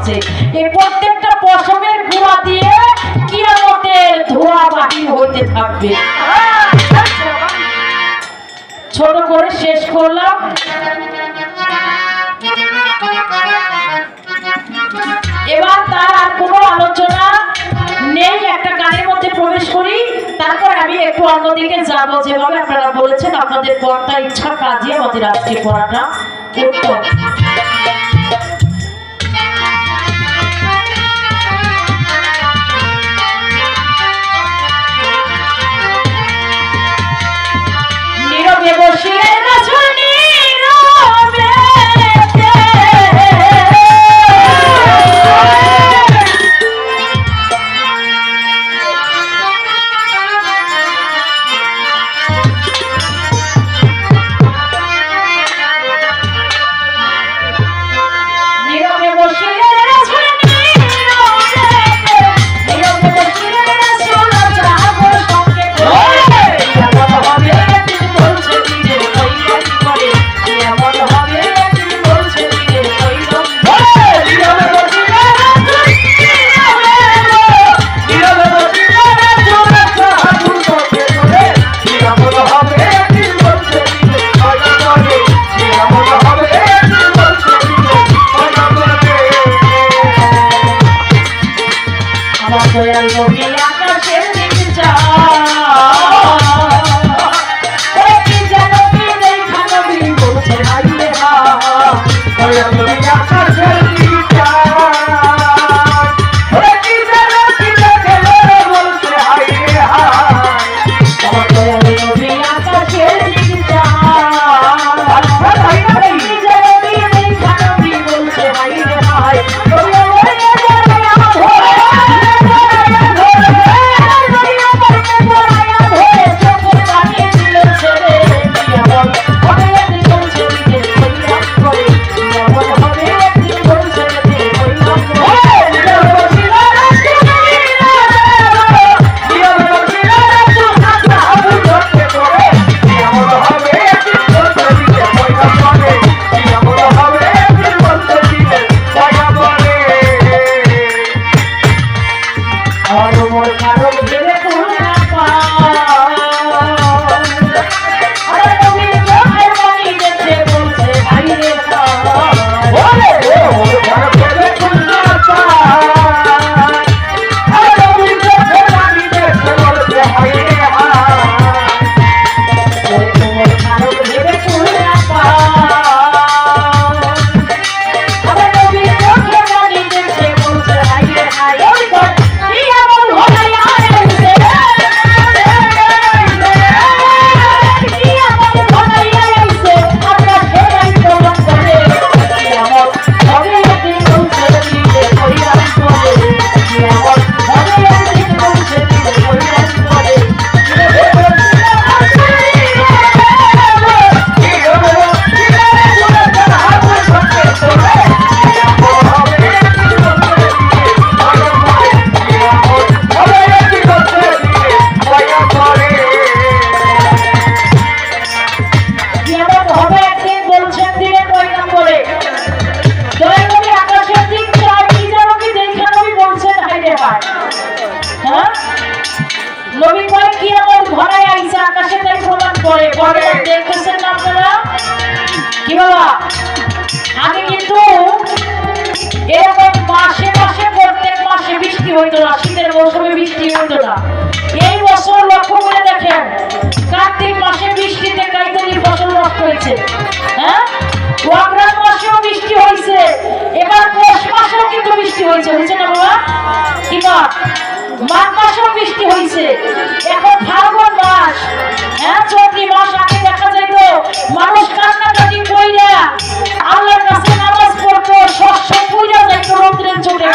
আছে। এই প্রত্যেকটা পশমের গুঁড়া দিয়ে কিয়ামতের ধোয়া বাহির হতে থাকবে। ছোট করে শেষ করলাম। এবার তার আর কোনো আলোচনা নেই, একটা গানের মধ্যে প্রবেশ করি। তারপর আমি একটু অন্যদিকে যাব। যেভাবে আপনারা বলেছেন, আপনাদের পড়টা ইচ্ছা কাজে আমাদের আজকে পড়াটা উত্তম। ఆకాశం I don't want to have a আমি কিন্তু এরকম মাসে মাসে, প্রত্যেক মাসে বৃষ্টি হইতো না, শীতের মৌসুমে বৃষ্টি হইতো না। এই বছর লক্ষ্য করে দেখেন, কার্তিক মাসে বৃষ্টিতে কাইতলির ফসল নষ্ট হয়েছে হ্যাঁ? অগ্রাম মাসেও বৃষ্টি হয়েছে এবার পৌষ মাসেও কিন্তু বৃষ্টি হয়েছে হয়েছে না বাবা? কি মাঘ মাসেও বৃষ্টি হয়েছে। এখন ফাল্গুন মাস। হ্যাঁ চৌধুরী মাস, আগে দেখা যেত মানুষ কান্নাকাটি কইরা আল্লাহর কাছে নামাজ পড়তো শস্য পুইরা যাইতো রৌদ্রের চোটে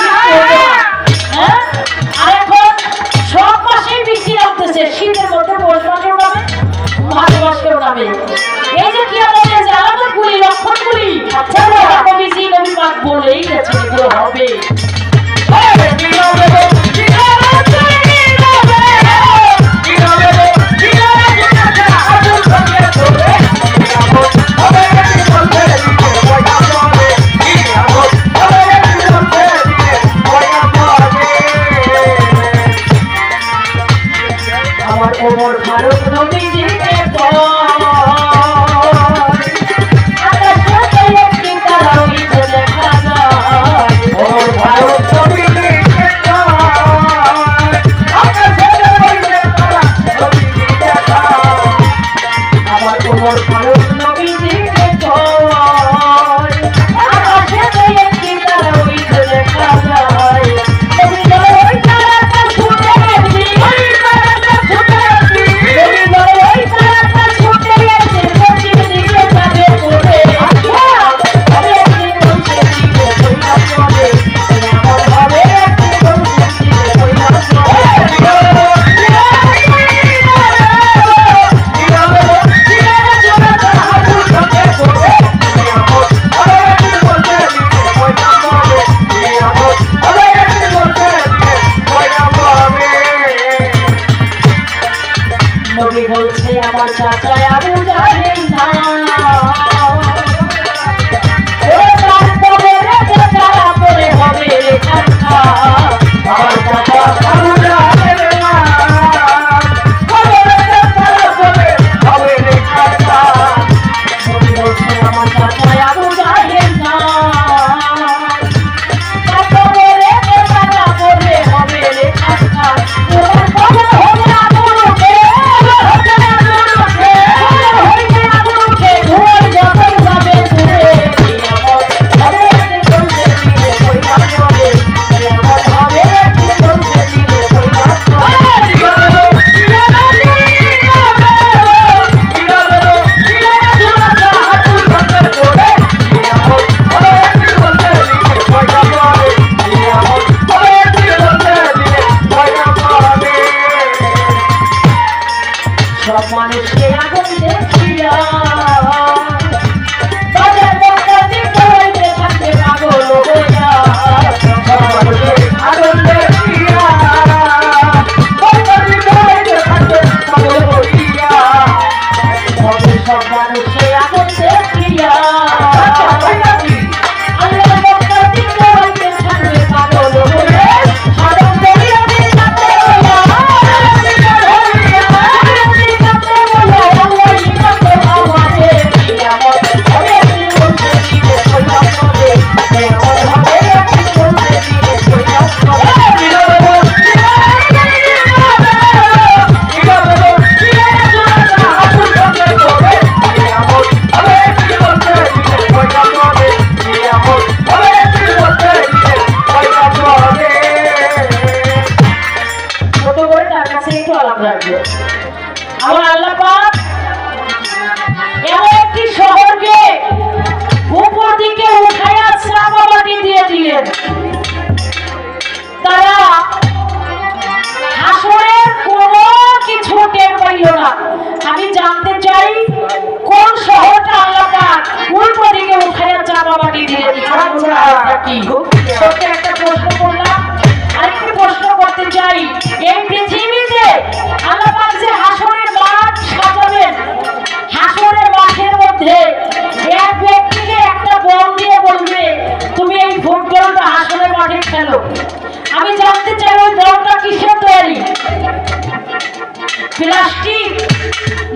প্লাস্টিক,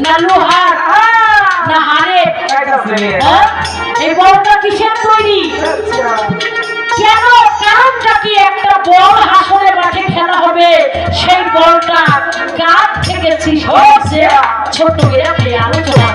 না লোহার, না হাড়ের হ্যাঁ? এই বলটা কিসের তৈরি? কেন, কারণটা কি? একটা বল হাসরে মাঠে খেলা হবে, সেই বলটা কাঠ থেকে সৃষ্টি হয়েছে ছোট এরা আলোচনা